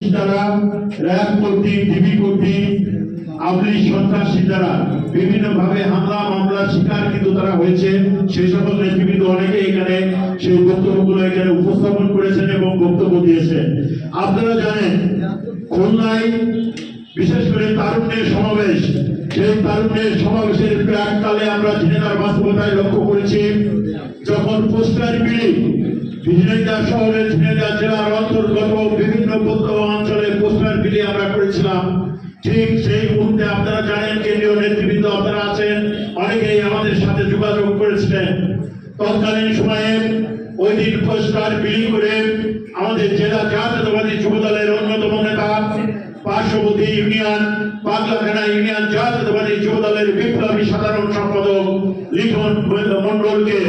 দ্বারা র্যাব কর্তৃক, ডিবি কর্তৃক, আওয়ামী সন্ত্রাসী দ্বারা বিভিন্ন ভাবে হামলা, মামলার শিকার কিন্তু তারা হয়েছে। সেই সকল নেতৃবৃন্দ অনেকে এখানে সেই বক্তব্যগুলো এখানে উপস্থাপন করেছেন এবং বক্তব্য দিয়েছেন। আপনারা জানেন, খুলনায় বিশেষ করে তারুণ্যের সমাবেশ, সেই তারুণ্যের সমাবেশের প্রাককালে আমরা ঝিনাইদার বাস্তবতায় লক্ষ্য করেছি, যখন পোস্টার বিলি ঝিনাইদহ শহরের ঝিনাইদহ জেলার অন্তর্গত বিভিন্ন বৌদ্ধ অঞ্চলে পোস্টার বিলি আমরা করেছিলাম। ঠিক সেই মুহূর্তে আপনারা জানেন, কেন্দ্রীয় নেতৃবৃন্দ আপনারা আছেন, অনেকেই আমাদের সাথে যোগাযোগ করেছিলেন। তৎকালীন সময়ে ওই দিন পোস্টার বিলি করে আমাদের জেলা জাতীয়তাবাদী যুব দলের অন্যতম নেতা, পার্শ্ববর্তী ইউনিয়ন পাগলাখানা ইউনিয়ন জাতীয়তাবাদী যুব দলের বিপ্লবী সাধারণ সম্পাদক লিখন মন্ডলকে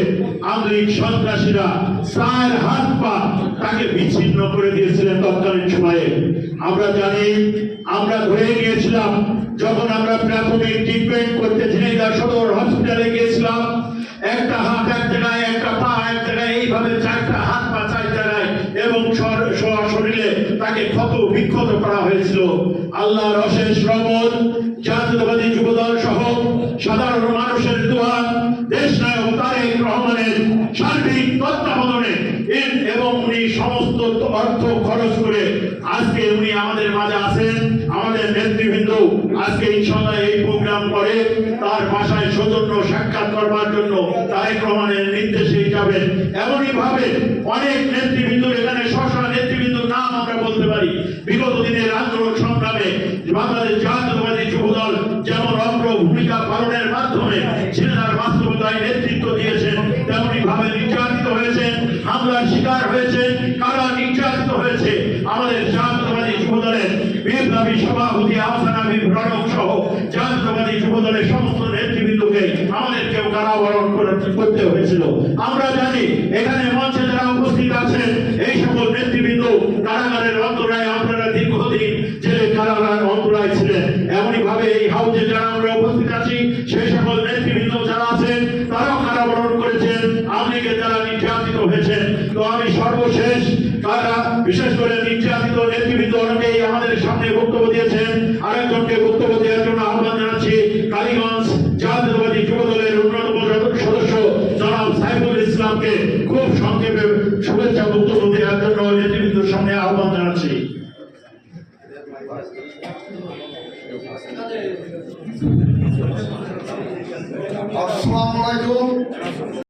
আন্তরিক সন্ত্রাসীরা চার হাত পা তাকে বিচ্ছিন্ন করে দিয়েছিলেন তৎকালীন সময়ে। আমরা জানি, আমরা ধরে গিয়েছিলাম, যখন আমরা প্রাথমিক ট্রিটমেন্ট করতে ঝিনাইদহ সদর হসপিটালে গিয়েছিলাম, একটা হাত এক জায়গায়, একটা পা এক জায়গায়, এইভাবে চারটা হাত পা চার জায়গায় এবং শর- শরীরে তাকে ক্ষত, বিক্ষত করা হয়েছিল। আল্লাহর অশেষ রহমত, জাতীয়তাবাদী যুবদল সহ সাধারণ মানুষের দোয়া দেশ নায়ক রহমানের সার্বিক তত্ত্বাবধানে এবং উনি সমস্ত অর্থ খরচ করে আজকে উনি আমাদের মাঝে আছেন, আমাদের নেতৃবৃন্দ। আজকে ইনশাল্লাহ এই প্রোগ্রাম করে তার বাসায় সৌজন্য সাক্ষাৎ করবার জন্য তারেক রহমানের নির্দেশে যাবেন। এমনই ভাবে অনেক নেতৃবৃন্দ এখানে স্বশা নেতৃবৃন্দর নাম আমরা বলতে পারি। বিগত দিনের আন্দোলন সংগ্রামে বাংলাদেশ জাতীয়তাবাদী যুবদল যেমন অগ্র ভূমিকা পালনের মাধ্যমে ছেলেরার বাস্তবতায় নেতৃত্ব দিয়েছেন তেমনি ভাবে নির্যাতিত হয়েছেন হামলার শিকার হয়েছে, কারা নির্যাতিত হয়েছে, আমাদের জাতীয়তাবাদী যুবদলের বিপ্লবী সভাপতি আহসান আবিব রণক সহ জাতীয়তাবাদী যুবদলের সমস্ত নেতৃবৃন্দকে আমাদেরকেও কারাবরণ করে- করতে হয়েছিল। আমরা জানি এখানে মঞ্চে যারা উপস্থিত আছেন, এই সকল নেতৃবৃন্দ কারাগারের অন্তরায়, আপনারা দীর্ঘদিন জেলে কারাগার অন্তরায় ছিলেন। এমনই ভাবে এই হাউজে যারা আমরা উপস্থিত আছি, সেই সকল নেতৃবৃন্দ যারা আছেন, তারাও কারাবরণ করেছেন সর্বশেষ তারা বিশেষ করে নির্যাতিত নেতৃবৃন্দ অনেকেই আমাদের সামনে বক্তব্য দিয়েছেন। আরেকজনকে বক্তব্য দেওয়ার জন্য আহ্বান জানাচ্ছি কালীগঞ্জ জাতীয়তাবাদী যুব দলের অন্যতম সদস্য জনাব সাইফুল ইসলামকে খুব সংক্ষেপে শুভেচ্ছা বক্তব্য দেওয়ার জন্য নেতৃবৃন্দের সামনে আহ্বান জানাচ্ছি। আসসালামু আলাইকুম।